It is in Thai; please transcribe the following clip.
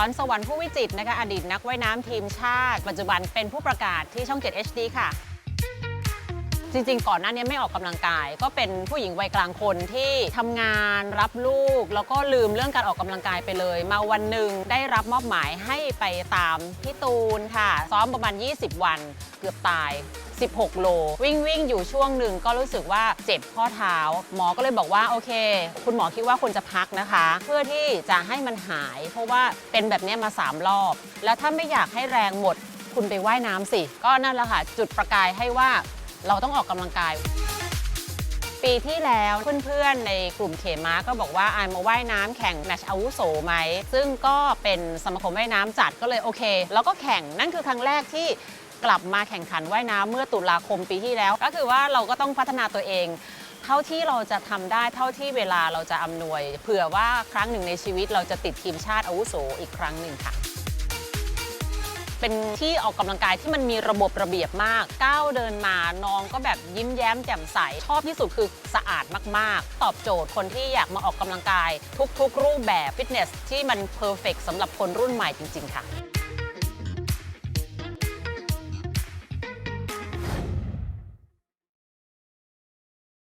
อนสวรรค์ผู้วิจิตรนะคะ อดีตนักว่ายน้ำทีมชาติ ปัจจุบันเป็นผู้ประกาศที่ช่อง 7 HD ค่ะ จริงๆ ก่อนหน้านี้ไม่ออกกำลังกาย ก็เป็นผู้หญิงวัยกลางคนที่ทำงานรับลูก แล้วก็ลืมเรื่องการออกกำลังกายไปเลย มาวันหนึ่งได้รับมอบหมายให้ไปตามพี่ตูนค่ะ ซ้อมประมาณ 20 วันเกือบตาย 16 โล วิ่งวิ่งอยู่ช่วงหนึ่งก็รู้สึกว่าเจ็บข้อเท้า หมอก็เลยบอกว่าโอเค คุณหมอคิดว่าควรจะพักนะคะ เพื่อที่จะให้มันหาย เพราะว่าเป็นแบบนี้มา 3 รอบ แล้วถ้าไม่อยากให้แรงหมด คุณไปว่ายน้ำสิ ก็นั่นแหละค่ะ จุดประกายให้ว่าเราต้องออกกำลังกายปีที่แล้วเพื่อนๆ ในกลุ่มเขมาก็บอกว่าอายมาว่ายน้ำแข่งแมชอาวุโสไหม ซึ่งก็เป็นสมาคมว่ายน้ำจัดก็เลยโอเค แล้วก็แข่งนั่นคือครั้งแรกที่ กลับมาแข่งขันว่ายน้ำเมื่อตุลาคมปีที่แล้ว ก็คือว่าเราก็ต้องพัฒนาตัวเอง เท่าที่เราจะทำได้เท่าที่เวลาเราจะอำนวย เผื่อว่าครั้งหนึ่งในชีวิตเราจะติดทีมชาติอาวุโสอีกครั้งหนึ่งค่ะ เป็นที่ออกกำลังกายที่มันมีระบบระเบียบมาก ก้าวเดินมาน้องก็แบบยิ้มแย้มแจ่มใส ชอบที่สุดคือสะอาดมาก ๆ ตอบโจทย์คนที่อยากมาออกกำลังกาย ทุก ๆ รูปแบบฟิตเนสที่มันเพอร์เฟกสำหรับคนรุ่นใหม่จริง ๆ ค่ะ